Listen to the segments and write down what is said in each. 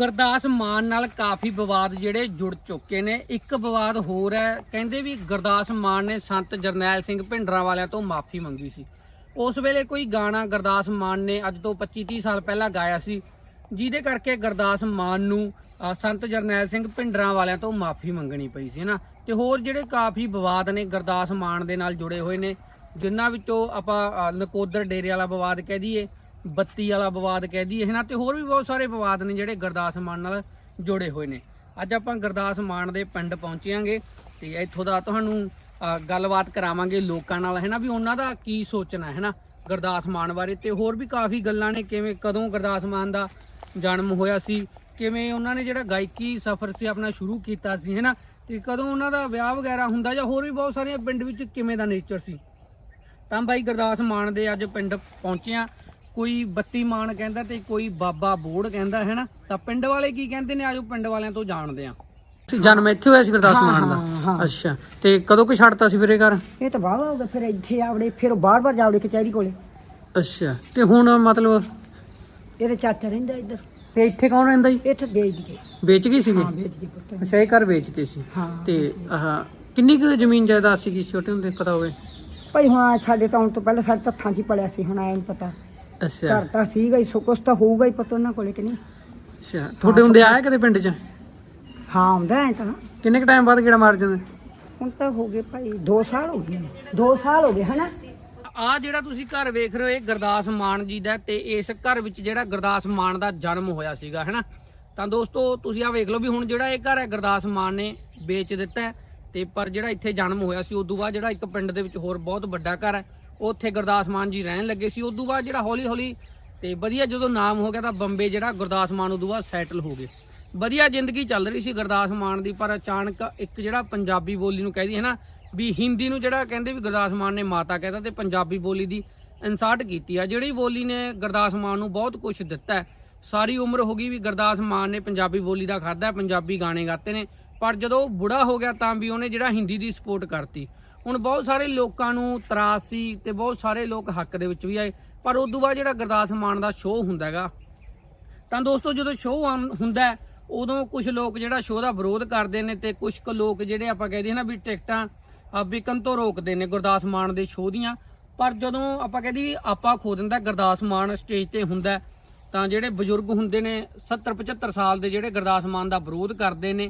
ਗੁਰਦਾਸ ਮਾਨ ਨਾਲ ਕਾਫੀ ਵਿਵਾਦ ਜਿਹੜੇ ਜੁੜ ਚੁੱਕੇ ਨੇ। ਇੱਕ ਵਿਵਾਦ ਹੋਰ ਹੈ, ਕਹਿੰਦੇ ਵੀ ਗੁਰਦਾਸ ਮਾਨ ਨੇ ਸੰਤ ਜਰਨੈਲ ਸਿੰਘ ਭਿੰਡਰਾਂ ਵਾਲਿਆਂ ਤੋਂ ਮਾਫੀ ਮੰਗੀ ਸੀ। ਉਸ ਵੇਲੇ ਕੋਈ ਗਾਣਾ ਗੁਰਦਾਸ ਮਾਨ ਨੇ ਅੱਜ ਤੋਂ 25 30 ਸਾਲ ਪਹਿਲਾਂ ਗਾਇਆ ਸੀ, ਜਿਹਦੇ ਕਰਕੇ ਗੁਰਦਾਸ ਮਾਨ ਨੂੰ ਸੰਤ ਜਰਨੈਲ ਸਿੰਘ ਭਿੰਡਰਾਂ ਵਾਲਿਆਂ ਤੋਂ ਮਾਫੀ ਮੰਗਣੀ ਪਈ ਸੀ ਨਾ। ਤੇ ਹੋਰ ਜਿਹੜੇ ਕਾਫੀ ਵਿਵਾਦ ਨੇ ਗੁਰਦਾਸ ਮਾਨ ਦੇ ਨਾਲ ਜੁੜੇ ਹੋਏ ਨੇ, ਜਿਨ੍ਹਾਂ ਵਿੱਚੋਂ ਆਪਾਂ ਨਕੋਦਰ ਡੇਰੇ ਵਾਲਾ ਵਿਵਾਦ ਕਹਿ ਦਈਏ ਬੱਤੀ ਵਾਲਾ ਵਿਵਾਦ ਕਹਿ ਦਈਏ ਹੈ ਨਾ ਤੇ ਹੋਰ ਵੀ ਬਹੁਤ ਸਾਰੇ ਵਿਵਾਦ ਨੇ ਜਿਹੜੇ ਗੁਰਦਾਸ ਮਾਨ ਨਾਲ ਜੁੜੇ ਹੋਏ ਨੇ। ਅੱਜ ਆਪਾਂ ਗੁਰਦਾਸ ਮਾਨ ਦੇ ਪਿੰਡ ਪਹੁੰਚਿਆਂਗੇ ਤੇ ਇੱਥੋਂ ਦਾ ਤੁਹਾਨੂੰ ਗੱਲਬਾਤ ਕਰਾਵਾਂਗੇ ਲੋਕਾਂ ਨਾਲ, ਹੈ ਨਾ, ਵੀ ਉਹਨਾਂ ਦਾ ਕੀ ਸੋਚਣਾ, ਹੈ ਨਾ, ਗੁਰਦਾਸ ਮਾਨ ਬਾਰੇ ਤੇ ਹੋਰ ਵੀ ਕਾਫੀ ਗੱਲਾਂ ਨੇ, ਕਿਵੇਂ ਕਦੋਂ ਗੁਰਦਾਸ ਮਾਨ ਦਾ ਜਨਮ ਹੋਇਆ ਸੀ, ਕਿਵੇਂ ਉਹਨਾਂ ਨੇ ਜਿਹੜਾ ਗਾਇਕੀ ਸਫ਼ਰ ਸੀ ਆਪਣਾ ਸ਼ੁਰੂ ਕੀਤਾ ਸੀ, ਹੈ ਨਾ, ਤੇ ਕਦੋਂ ਉਹਨਾਂ ਦਾ ਵਿਆਹ ਵਗੈਰਾ ਹੁੰਦਾ ਜਾਂ ਹੋਰ ਵੀ ਬਹੁਤ ਸਾਰੀਆਂ ਪਿੰਡ ਵਿੱਚ ਕਿਵੇਂ ਦਾ ਨੇਚਰ ਸੀ। ਤਾਂ ਬਾਈ ਗੁਰਦਾਸ ਮਾਨ ਦੇ ਅੱਜ ਪਿੰਡ ਪਹੁੰਚੇ ਆ ਕੋਈ ਬੱਤੀ ਮਾਨ ਕਹਿੰਦਾ ਤੇ ਕੋਈ ਬਾਬਾ ਬੋੜ ਕਹਿੰਦਾ ਹੈ ਨਾ ਤਾਂ ਪਿੰਡ ਵਾਲੇ ਕੀ ਕਹਿੰਦੇ ਨੇ ਆਜੋ ਪਿੰਡ ਵਾਲਿਆਂ ਤੋਂ ਜਾਣਦੇ ਆ। ਜਨਮ ਇੱਥੇ ਹੋਇਆ ਸੀ ਗੁਰਦਾਸ ਮਾਨ ਦਾ। ਅੱਛਾ। ਤੇ ਕਦੋਂ ਕਿ ਛੱਡਤਾ ਸੀ ਵੀਰੇ ਘਰ? ਇਹ ਤਾਂ ਬਾਹਲਾ ਹੋ ਗਿਆ ਫਿਰ ਇੱਥੇ ਆਵੜੇ ਫਿਰ ਬਾਰ-ਬਾਰ ਜਾਵੜੇ ਕਚਹਿਰੀ ਕੋਲੇ। ਅੱਛਾ। ਤੇ ਹੁਣ ਮਤਲਬ ਇਹਦੇ ਚਾਚਾ ਰਹਿੰਦਾ ਇੱਧਰ। ਤੇ ਇੱਥੇ ਕੌਣ ਰਹਿੰਦਾ ਜੀ? ਇੱਥੇ ਵੇਚ ਗਏ। ਵੇਚ ਗਈ ਸੀਗੀ? ਹਾਂ ਵੇਚ ਗਏ ਪੁੱਤ। ਅੱਛਾ ਇਹ ਘਰ ਵੇਚਦੇ ਸੀ। ਹਾਂ ਤੇ ਆਹ ਕਿੰਨੀ ਕੁ ਜ਼ਮੀਨ ਜਾਇਦਾਦ ਸੀਗੀ ਛੋਟੇ ਹੁੰਦੇ ਪਤਾ ਹੋਵੇ? ਭਾਈ ਹੁਣ ਆਹ ਸਾਡੇ ਤਾਂ ਤੋਂ ਪਹਿਲਾਂ ਸਾਡੇ ਤੱਥਾਂ 'ਚ ਹੀ ਪੜਿਆ ਸੀ ਹੁਣ ਆਇਆ ਨਹੀਂ ਪਤਾ। ਅੱਛਾ। ਘਰ ਤਾਂ ਸੀਗਾ ਹੀ ਸੋ ਕੁਛ ਤਾਂ ਹੋਊਗਾ ਹੀ ਪਤਾ ਉਹਨਾਂ ਕੋਲੇ ਕਿ ਨਹੀਂ। ਅੱਛਾ ਤੁਹਾਡੇ ਹੁੰਦੇ ਆਇਆ ਕਦੇ ਪਿੰਡ 'ਚ? ਹਾਂ ਆਉਂਦਾ ਐ ਤਾਂ। ਕਿੰਨੇ ਕ ਟਾਈਮ ਬਾਅਦ ਕਿਹੜਾ ਮਾਰ ਜਾਂਦੇ? ਹੁਣ ਤਾਂ ਹੋ ਗਏ ਭਾਈ 2 ਸਾਲ ਹੋ ਗਏ। 2 ਸਾਲ ਹੋ ਗਏ ਹਨਾ? ਆ ਜਿਹੜਾ ਤੁਸੀਂ ਘਰ ਵੇਖ ਰਹੇ ਹੋ ਇਹ ਗੁਰਦਾਸ ਮਾਨ ਜੀ ਦਾ ਤੇ ਇਸ ਘਰ ਵਿੱਚ ਜਿਹੜਾ ਗੁਰਦਾਸ ਮਾਨ ਦਾ ਜਨਮ ਹੋਇਆ ਸੀਗਾ ਹੈਨਾ? ਤਾਂ ਦੋਸਤੋ ਤੁਸੀਂ ਆ ਵੇਖ ਲਓ ਵੀ ਹੁਣ ਜਿਹੜਾ ਇਹ ਘਰ ਹੈ ਗੁਰਦਾਸ ਮਾਨ ਨੇ ਵੇਚ ਦਿੱਤਾ ਹੈ ਤੇ ਪਰ ਜਿਹੜਾ ਇੱਥੇ ਜਨਮ ਹੋਇਆ ਸੀ ਉਦੋਂ ਬਾਅਦ ਜਿਹੜਾ ਇੱਕ ਪਿੰਡ ਦੇ ਵਿੱਚ ਹੋਰ ਬਹੁਤ ਵੱਡਾ ਘਰ ਹੈ ਉੱਥੇ ਗੁਰਦਾਸ ਮਾਨ ਜੀ ਰਹਿਣ ਲੱਗੇ ਸੀ। ਉਦੋਂ ਬਾਅਦ ਜਿਹੜਾ ਹੌਲੀ ਹੌਲੀ ਤੇ ਵਧੀਆ ਜਦੋਂ ਨਾਮ ਹੋ ਗਿਆ ਤਾਂ ਬੰਬੇ ਜਿਹੜਾ ਗੁਰਦਾਸ ਮਾਨ ਉਦੋਂ ਬਾਅਦ ਸੈਟਲ ਹੋ ਗਏ। ਵਧੀਆ ਜ਼ਿੰਦਗੀ ਚੱਲ ਰਹੀ ਸੀ ਗੁਰਦਾਸ ਮਾਨ ਦੀ, ਪਰ ਅਚਾਨਕ ਇੱਕ ਜਿਹੜਾ ਪੰਜਾਬੀ ਬੋਲੀ ਨੂੰ ਕਹਿੰਦੀ ਹੈ ਨਾ ਵੀ ਹਿੰਦੀ ਨੂੰ ਜਿਹੜਾ ਕਹਿੰਦੇ ਵੀ ਗੁਰਦਾਸ ਮਾਨ ਨੇ ਮਾਤਾ ਕਹਿੰਦਾ ਤੇ ਪੰਜਾਬੀ ਬੋਲੀ ਦੀ ਇਨਸਰਟ ਕੀਤੀ ਆ। ਜਿਹੜੀ ਬੋਲੀ ਨੇ ਗੁਰਦਾਸ ਮਾਨ ਨੂੰ ਬਹੁਤ ਕੁਝ ਦਿੱਤਾ ਸਾਰੀ ਉਮਰ ਹੋ ਗਈ ਵੀ ਗੁਰਦਾਸ ਮਾਨ ਨੇ ਪੰਜਾਬੀ ਬੋਲੀ ਦਾ ਖਾਦਾ ਪੰਜਾਬੀ ਗਾਣੇ ਗਾਤੇ ਨੇ, ਪਰ ਜਦੋਂ ਉਹ ਬੁੜਾ ਹੋ ਗਿਆ ਤਾਂ ਵੀ ਉਹਨੇ ਜਿਹੜਾ ਹਿੰਦੀ ਦੀ ਸਪੋਰਟ ਕਰਤੀ। ਹੁਣ ਬਹੁਤ ਸਾਰੇ ਲੋਕਾਂ ਨੂੰ ਤਰਾਸ ਸੀ ਤੇ ਬਹੁਤ ਸਾਰੇ ਲੋਕ ਹੱਕ ਦੇ ਵਿੱਚ ਵੀ ਆਏ। ਪਰ ਉਸ ਤੋਂ ਬਾਅਦ ਜਿਹੜਾ ਗੁਰਦਾਸ ਮਾਨ ਦਾ ਸ਼ੋਅ ਹੁੰਦਾ ਹੈਗਾ, ਤਾਂ ਦੋਸਤੋ ਜਦੋਂ ਸ਼ੋਅ ਹੁੰਦਾ ਉਦੋਂ ਕੁਝ ਲੋਕ ਜਿਹੜਾ ਸ਼ੋਅ ਦਾ ਵਿਰੋਧ ਕਰਦੇ ਨੇ ਤੇ ਕੁਝ ਕੁ ਲੋਕ ਜਿਹੜੇ ਆਪਾਂ ਕਹਿੰਦੇ ਨਾ ਵੀ ਟਿਕਟਾਂ ਵਿਕਣ ਤੋਂ ਰੋਕਦੇ ਨੇ ਗੁਰਦਾਸ ਮਾਨ ਦੇ ਸ਼ੋਅ ਦੀਆਂ। ਪਰ ਜਦੋਂ ਆਪਾਂ ਕਹਿੰਦੇ ਵੀ ਆਪਾਂ ਖੋ ਦਿੰਦਾ ਗੁਰਦਾਸ ਮਾਨ ਸਟੇਜ ਤੇ ਹੁੰਦਾ ਤਾਂ ਜਿਹੜੇ ਬਜ਼ੁਰਗ ਹੁੰਦੇ ਨੇ 70 75 ਸਾਲ ਦੇ ਜਿਹੜੇ ਗੁਰਦਾਸ ਮਾਨ ਦਾ ਵਿਰੋਧ ਕਰਦੇ ਨੇ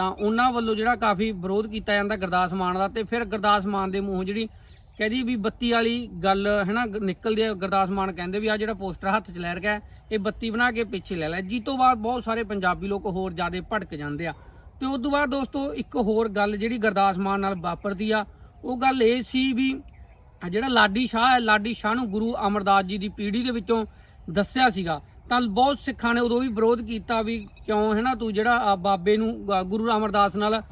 ਤਾਂ ਉਹਨਾਂ ਵੱਲੋਂ ਜਿਹੜਾ ਕਾਫੀ ਵਿਰੋਧ ਕੀਤਾ ਜਾਂਦਾ ਗੁਰਦਾਸ ਮਾਨ ਦਾ ਤੇ ਫਿਰ ਗੁਰਦਾਸ ਮਾਨ ਦੇ ਮੂੰਹ ਜਿਹੜੀ ਕਹਿੰਦੀ ਵੀ ਬੱਤੀ ਵਾਲੀ ਗੱਲ ਹੈ ਨਾ ਨਿਕਲਦੀ ਹੈ ਗੁਰਦਾਸ ਮਾਨ ਕਹਿੰਦੇ ਵੀ ਆ ਜਿਹੜਾ ਪੋਸਟਰ ਹੱਥ 'ਚ ਲੈ ਰਖਿਆ ਹੈ, ਇਹ ਬੱਤੀ ਬਣਾ ਕੇ ਪਿੱਛੇ ਲੈ ਲੈ। ਜੀ ਤੋਂ ਬਾਅਦ ਬਹੁਤ ਸਾਰੇ ਪੰਜਾਬੀ ਲੋਕ ਹੋਰ ਜ਼ਿਆਦਾ ਭੜਕ ਜਾਂਦੇ ਆ। ਤੇ ਉਸ ਤੋਂ ਬਾਅਦ ਦੋਸਤੋ ਇੱਕ ਹੋਰ ਗੱਲ ਜਿਹੜੀ ਗੁਰਦਾਸ ਮਾਨ ਨਾਲ ਵਾਪਰਦੀ ਆ ਉਹ ਗੱਲ ਇਹ ਸੀ ਵੀ ਜਿਹੜਾ ਲਾਡੀ ਸ਼ਾਹ ਹੈ ਲਾਡੀ ਸ਼ਾਹ ਨੂੰ ਗੁਰੂ ਅਮਰਦਾਸ ਜੀ ਦੀ ਪੀੜ੍ਹੀ ਦੇ ਵਿੱਚੋਂ ਦੱਸਿਆ ਸੀਗਾ ਤਾਂ ਬਹੁਤ ਸਿੱਖਾਂ ਨੇ ਉਦੋਂ ਵੀ ਵਿਰੋਧ ਕੀਤਾ ਵੀ ਕਿਉਂ ਹੈ ਨਾ ਤੂੰ ਜਿਹੜਾ ਬਾਬੇ ਨੂੰ ਗੁਰੂ ਅਮਰਦਾਸ ਨਾਲ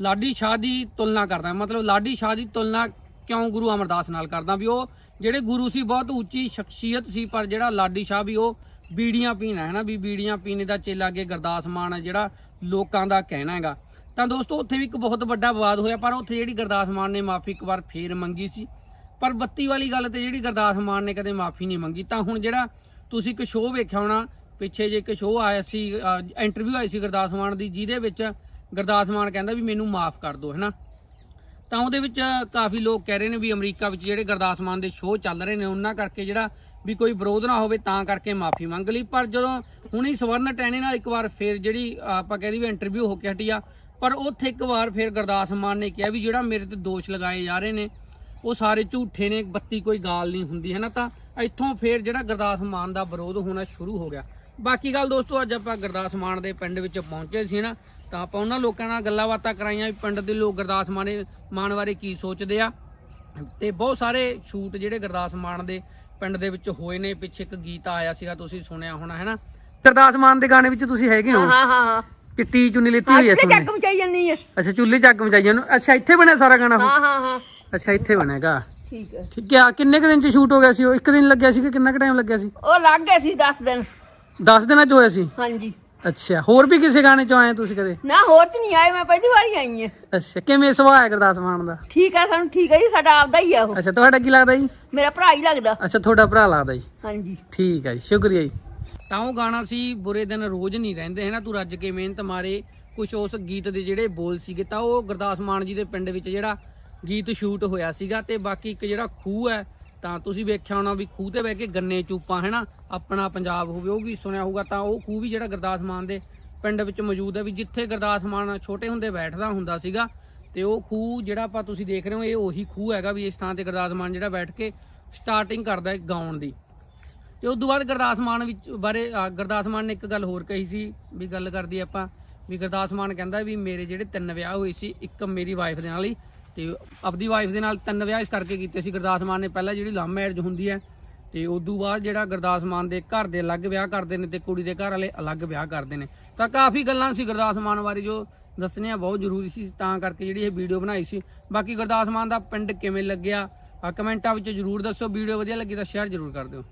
ਲਾਡੀ ਸ਼ਾਹ ਦੀ ਤੁਲਨਾ ਕਰਦਾ। ਮਤਲਬ ਲਾਡੀ ਸ਼ਾਹ ਦੀ ਤੁਲਨਾ ਕਿਉਂ ਗੁਰੂ ਅਮਰਦਾਸ ਨਾਲ ਕਰਦਾ ਵੀ ਉਹ ਜਿਹੜੇ ਗੁਰੂ ਸੀ ਬਹੁਤ ਉੱਚੀ ਸ਼ਖਸੀਅਤ ਸੀ, ਪਰ ਜਿਹੜਾ ਲਾਡੀ ਸ਼ਾਹ ਵੀ ਉਹ ਬੀੜੀਆਂ ਪੀਣਾ ਹੈ ਨਾ, ਵੀ ਬੀੜੀਆਂ ਪੀਣੇ ਦਾ ਚੇਲਾ ਅੱਗੇ ਗੁਰਦਾਸ ਮਾਨ ਹੈ ਜਿਹੜਾ ਲੋਕਾਂ ਦਾ ਕਹਿਣਾ ਹੈਗਾ। ਤਾਂ ਦੋਸਤੋ ਉੱਥੇ ਵੀ ਇੱਕ ਬਹੁਤ ਵੱਡਾ ਵਿਵਾਦ ਹੋਇਆ, ਪਰ ਉੱਥੇ ਜਿਹੜੀ ਗੁਰਦਾਸ ਮਾਨ ਨੇ ਮਾਫੀ ਇੱਕ ਵਾਰ ਫੇਰ ਮੰਗੀ ਸੀ। ਪਰ ਬੱਤੀ ਵਾਲੀ ਗੱਲ ਤੇ ਜਿਹੜੀ ਗੁਰਦਾਸ ਮਾਨ ਨੇ ਕਦੇ ਮਾਫੀ ਨਹੀਂ ਮੰਗੀ, ਤਾਂ ਹੁਣ ਜਿਹੜਾ ਤੁਸੀਂ ਇੱਕ ਸ਼ੋਅ ਵੇਖਿਆ ਹੋਣਾ, ਪਿੱਛੇ ਜੇ ਇੱਕ ਸ਼ੋਅ ਆਇਆ ਸੀ ਇੰਟਰਵਿਊ ਆਈ ਸੀ ਗੁਰਦਾਸ ਮਾਨ ਦੀ, ਜਿਹਦੇ ਵਿੱਚ ਗੁਰਦਾਸ ਮਾਨ ਕਹਿੰਦਾ ਵੀ ਮੈਨੂੰ ਮਾਫ ਕਰ ਦਿਓ, ਹੈਨਾ? ਤਾਂ ਉਹਦੇ ਵਿੱਚ ਕਾਫੀ ਲੋਕ ਕਹਿ ਰਹੇ ਨੇ ਵੀ ਅਮਰੀਕਾ ਵਿੱਚ ਜਿਹੜੇ ਗੁਰਦਾਸ ਮਾਨ ਦੇ ਸ਼ੋਅ ਚੱਲ ਰਹੇ ਨੇ, ਉਹਨਾਂ ਕਰਕੇ ਜਿਹੜਾ ਵੀ ਕੋਈ ਵਿਰੋਧ ਨਾ ਹੋਵੇ, ਤਾਂ ਕਰਕੇ ਮਾਫੀ ਮੰਗ ਲਈ। ਪਰ ਜਦੋਂ ਹੁਣੀ ਸਵਰਨ ਟੈਣੇ ਨਾਲ ਇੱਕ ਵਾਰ ਫੇਰ ਜਿਹੜੀ, ਆਪਾਂ ਕਹਿੰਦੇ ਵੀ ਇੰਟਰਵਿਊ ਹੋ ਕੇ ਹਟੀ ਆ ਪਰ ਉੱਥੇ ਇੱਕ ਵਾਰ ਫੇਰ ਗੁਰਦਾਸ ਮਾਨ ਨੇ ਕਿਹਾ ਵੀ ਜਿਹੜਾ ਮੇਰੇ ਤੇ ਦੋਸ਼ ਲਗਾਏ ਜਾ ਰਹੇ ਨੇ, ਉਹ ਸਾਰੇ ਝੂਠੇ ਨੇ, ਬੱਤੀ ਕੋਈ ਗਾਲ ਨਹੀਂ ਹੁੰਦੀ ਹੈ ਨਾ ਤਾਂ ਇੱਥੋਂ ਫੇਰ ਜਿਹੜਾ ਗੁਰਦਾਸ ਮਾਨ ਦਾ ਵਿਰੋਧ ਹੋਣਾ ਸ਼ੁਰੂ ਹੋ ਗਿਆ। ਬਾਕੀ ਗੱਲ ਦੋਸਤੋ ਅੱਜ ਆਪਾਂ ਗੁਰਦਾਸ ਮਾਨ ਦੇ ਪਿੰਡ ਵਿੱਚ ਪਹੁੰਚੇ ਸੀ ਨਾ ਤਾਂ ਆਪਾਂ ਉਹਨਾਂ ਲੋਕਾਂ ਨਾਲ ਗੱਲਾਂ ਬਾਤਾਂ ਕਰਾਈਆਂ ਵੀ ਪਿੰਡ ਦੇ ਲੋਕ ਗੁਰਦਾਸ ਮਾਨੇ ਮਾਨ ਬਾਰੇ ਕੀ ਸੋਚਦੇ ਆ। ਤੇ ਬਹੁਤ ਸਾਰੇ ਸ਼ੂਟ ਜਿਹੜੇ ਗੁਰਦਾਸ ਮਾਨ ਦੇ ਪਿੰਡ ਦੇ ਵਿੱਚ ਹੋਏ ਨੇ ਪਿੱਛੇ ਇੱਕ ਗੀਤ ਆਇਆ ਸੀਗਾ ਤੁਸੀਂ ਸੁਣਿਆ ਹੋਣਾ ਹੈ ਨਾ? ਗੁਰਦਾਸ ਮਾਨ ਦੇ ਗਾਣੇ ਵਿੱਚ ਤੁਸੀਂ ਹੈਗੇ ਹੋ? ਹਾਂ ਹਾਂ ਹਾਂ। ਚਿੱਟੀ ਚੁੰਨੀ ਲਿੱਤੀ ਹੋਈ ਹੈ ਤੇ ਸੋਨੇ ਚੱਕ ਮਚਾਈ ਜਾਂਦੀ ਹੈ ਅੱਛਾ ਚੁੱਲ੍ਹੇ ਚੱਕ ਮਚਾਈਆਂ ਨੂੰ ਅੱਛਾ ਇੱਥੇ ਬਣਿਆ ਸਾਰਾ ਗਾਣਾ ਹਾਂ ਹਾਂ ਹਾਂ। ਅੱਛਾ ਇੱਥੇ ਬਣੇਗਾ ਠੀਕ ਹੈ। ਠੀਕ ਹੈ ਕਿੰਨੇ ਕੁ ਦਿਨ ਚ ਸ਼ੂਟ ਹੋ ਗਿਆ ਸੀ ਉਹ? ਇੱਕ ਦਿਨ ਲੱਗਿਆ ਸੀ ਕਿ ਕਿੰਨਾ ਕੁ ਟਾਈਮ ਲੱਗਿਆ ਸੀ? ਉਹ ਲੱਗ ਗਏ ਸੀ 10 ਦਿਨ। 10 ਦਿਨਾਂ ਚ ਹੋਇਆ ਸੀ? ਹਾਂਜੀ। ਅੱਛਾ ਹੋਰ ਵੀ ਕਿਸੇ ਗਾਣੇ ਚ ਆਏ ਤੁਸੀਂ ਕਦੇ? ਨਾ ਹੋਰ ਚ ਨਹੀਂ ਆਏ ਮੈਂ ਪਹਿਲੀ ਵਾਰੀ ਆਈ ਹਾਂ। ਅੱਛਾ ਕਿਵੇਂ ਸੁਭਾਅ ਹੈ ਗੁਰਦਾਸ ਮਾਨ ਦਾ? ਠੀਕ ਹੈ ਸਾਨੂੰ ਠੀਕ ਹੈ ਜੀ ਸਾਡਾ ਆਪਦਾ ਹੀ ਆ ਉਹ। ਅੱਛਾ ਤੁਹਾਡਾ ਕੀ ਲੱਗਦਾ ਜੀ? ਮੇਰਾ ਭਰਾ ਹੀ ਲੱਗਦਾ। ਅੱਛਾ ਤੁਹਾਡਾ ਭਰਾ ਲੱਗਦਾ ਜੀ। ਹਾਂਜੀ। ਠੀਕ ਹੈ ਜੀ ਸ਼ੁਕਰੀਆ ਜੀ। ਤਾਂ ਉਹ ਗਾਣਾ ਸੀ ਬੁਰੇ ਦਿਨ ਰੋਜ਼ ਨਹੀਂ ਰਹਿੰਦੇ ਹੈ ਨਾ? ਤੂੰ ਰੱਜ ਕੇ ਮਿਹਨਤ ਮਾਰੇ ਕੁਝ ਉਸ ਗੀਤ ਦੇ ਜਿਹੜੇ ਬੋਲ ਸੀਗੇ ਤਾਂ ਉਹ ਗੁਰਦਾਸ ਮਾਨ ਜੀ ਦੇ ਪਿੰਡ ਵਿੱਚ ਜਿਹੜਾ ਗੀਤ ਸ਼ੂਟ ਹੋਇਆ ਸੀਗਾ ਤੇ ਬਾਕੀ ਇੱਕ ਜਿਹੜਾ ਖੂਹ ਹੈ ਤਾਂ ਤੁਸੀਂ ਵੇਖਿਆ ਹੋਣਾ ਵੀ ਖੂਹ ਤੇ ਬਹਿ ਕੇ ਗੰਨੇ ਚੂਪਾਂ ਹੈ ਨਾ ਆਪਣਾ ਪੰਜਾਬ ਹੋਵੇ ਉਹ ਵੀ ਸੁਣਿਆ ਹੋਊਗਾ ਤਾਂ ਉਹ ਖੂਹ ਵੀ ਜਿਹੜਾ ਗੁਰਦਾਸ ਮਾਨ ਦੇ ਪਿੰਡ ਵਿੱਚ ਮੌਜੂਦ ਹੈ ਵੀ ਜਿੱਥੇ ਗੁਰਦਾਸ ਮਾਨ ਛੋਟੇ ਹੁੰਦੇ ਬੈਠਦਾ ਹੁੰਦਾ ਸੀਗਾ ਤੇ ਉਹ ਖੂਹ ਜਿਹੜਾ ਆਪਾਂ ਤੁਸੀਂ ਦੇਖ ਰਹੇ ਹੋ ਇਹ ਉਹੀ ਖੂਹ ਹੈਗਾ ਵੀ ਇਸ ਥਾਂ ਤੇ ਗੁਰਦਾਸ ਮਾਨ ਜਿਹੜਾ ਬੈਠ ਕੇ ਸਟਾਰਟਿੰਗ ਕਰਦਾ ਹੈ ਗਾਉਣ ਦੀ। ਤੇ ਉਸ ਤੋਂ ਬਾਅਦ ਗੁਰਦਾਸ ਮਾਨ ਵਿੱਚ ਬਾਰੇ ਅ, ਗੁਰਦਾਸ ਮਾਨ ਨੇ ਇੱਕ ਗੱਲ ਹੋਰ ਕਹੀ ਸੀ ਵੀ ਗੱਲ ਕਰਦੀ ਆਪਾਂ ਵੀ ਗੁਰਦਾਸ ਮਾਨ ਕਹਿੰਦਾ ਵੀ ਮੇਰੇ ਜਿਹੜੇ ਤਿੰਨ ਵਿਆਹ ਹੋਏ ਸੀ ਇੱਕ ਮੇਰੀ ਵਾਈਫ ਦੇ ਨਾਲ ਹੀ ਤੇ ਆਪਦੀ ਵਾਈਫ ਦੇ ਨਾਲ ਤਿੰਨ ਵਿਆਹ ਇਸ ਕਰਕੇ ਕੀਤੇ ਸੀ। ਗੁਰਦਾਸ ਮਾਨ ਨੇ ਪਹਿਲਾਂ ਜਿਹੜੀ ਲਵ ਮੈਰਿਜ ਹੁੰਦੀ ਹੈ ਤੇ ਉਸ ਤੋਂ ਬਾਅਦ ਜਿਹੜਾ ਗੁਰਦਾਸ ਮਾਨ ਦੇ ਘਰ ਦੇ ਅਲੱਗ ਵਿਆਹ ਕਰਦੇ ਨੇ ਤੇ ਕੁੜੀ ਦੇ ਘਰ ਵਾਲੇ ਅਲੱਗ ਵਿਆਹ ਕਰਦੇ ਨੇ। ਤਾਂ ਕਾਫੀ ਗੱਲਾਂ ਸੀ ਗੁਰਦਾਸ ਮਾਨ ਬਾਰੇ ਜੋ ਦੱਸਣੀਆਂ ਬਹੁਤ ਜ਼ਰੂਰੀ ਸੀ ਤਾਂ ਕਰਕੇ ਜਿਹੜੀ ਇਹ ਵੀਡੀਓ ਬਣਾਈ ਸੀ। ਬਾਕੀ ਗੁਰਦਾਸ ਮਾਨ ਦਾ ਪਿੰਡ ਕਿਵੇਂ ਲੱਗਿਆ ਕਮੈਂਟਾਂ ਵਿੱਚ ਜਰੂਰ ਦੱਸੋ। ਵੀਡੀਓ ਵਧੀਆ ਲੱਗੀ ਤਾਂ ਸ਼ੇਅਰ ਜਰੂਰ ਕਰ ਦਿਓ।